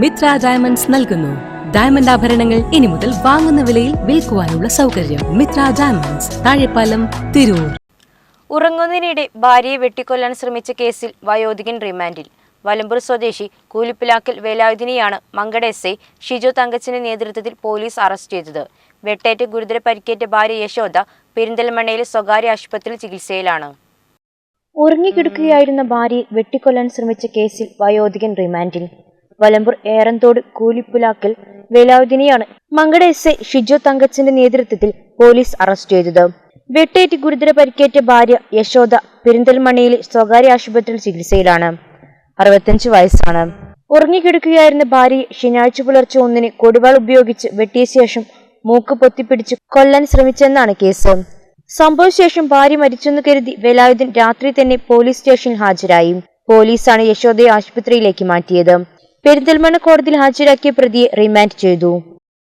Mitra diamonds നൽകുന്നു. Diamond ആഭരണങ്ങൾ ഇനി മുതൽ വാങ്ങുന്ന വിലയിൽ വിൽക്കുവാനുള്ള സൗകര്യം മിത്ര ഡയമണ്ട്സ് താഴെപ്പാലം തിരൂർ. ഉറങ്ങുന്നതിനിടെ ഭാര്യയെ വെട്ടിക്കൊല്ലാൻ ശ്രമിച്ച കേസിൽ വയോധികൻ റിമാൻഡിൽ. വലമ്പൂർ സ്വദേശി കൂലിപ്പിലാക്കൽ വേലായുധിനെയാണ് മങ്കട എസ് ഐ ഷിജു തങ്കച്ചിന്റെ നേതൃത്വത്തിൽ പോലീസ് അറസ്റ്റ് ചെയ്തത്. വെട്ടേറ്റ് ഗുരുതര പരിക്കേറ്റ ഭാര്യ യശോദ പെരിന്തൽമണ്ണയിലെ സ്വകാര്യ ആശുപത്രിയിൽ ചികിത്സയിലാണ്. ഉറങ്ങിക്കിടക്കുകയായിരുന്ന ഭാര്യയെ വെട്ടിക്കൊല്ലാൻ ശ്രമിച്ച കേസിൽ വയോധികൻ റിമാൻഡിൽ. വലമ്പൂർ ഏറന്തോട് കൂലിപ്പുലാക്കൽ വേലായുധിനെയാണ് മങ്കട എസ് ഐ ഷിജു തങ്കച്ചിന്റെ നേതൃത്വത്തിൽ പോലീസ് അറസ്റ്റ് ചെയ്തത്. വെട്ടേറ്റ് ഗുരുതര പരിക്കേറ്റ ഭാര്യ യശോദ പെരിന്തൽമണ്ണയിലെ സ്വകാര്യ ആശുപത്രിയിൽ ചികിത്സയിലാണ്. അറുപത്തഞ്ച് വയസ്സാണ്. ഉറങ്ങിക്കിടക്കുകയായിരുന്ന ഭാര്യയെ ശനിയാഴ്ച പുലർച്ചെ ഒന്നിന് കൊടുവാൾ ഉപയോഗിച്ച് വെട്ടിയ ശേഷം മൂക്ക് പൊത്തിപ്പിടിച്ച് കൊല്ലാൻ ശ്രമിച്ചെന്നാണ് കേസ്. സംഭവശേഷം ഭാര്യ മരിച്ചെന്ന് കരുതി വേലായുധൻ രാത്രി തന്നെ പോലീസ് സ്റ്റേഷനിൽ ഹാജരായി. പോലീസാണ് യശോദയെ ആശുപത്രിയിലേക്ക് മാറ്റിയത്. പെരിന്തൽമണ്ണ കോടതിയിൽ ഹാജരാക്കിയ പ്രതിയെ റിമാൻഡ് ചെയ്തു.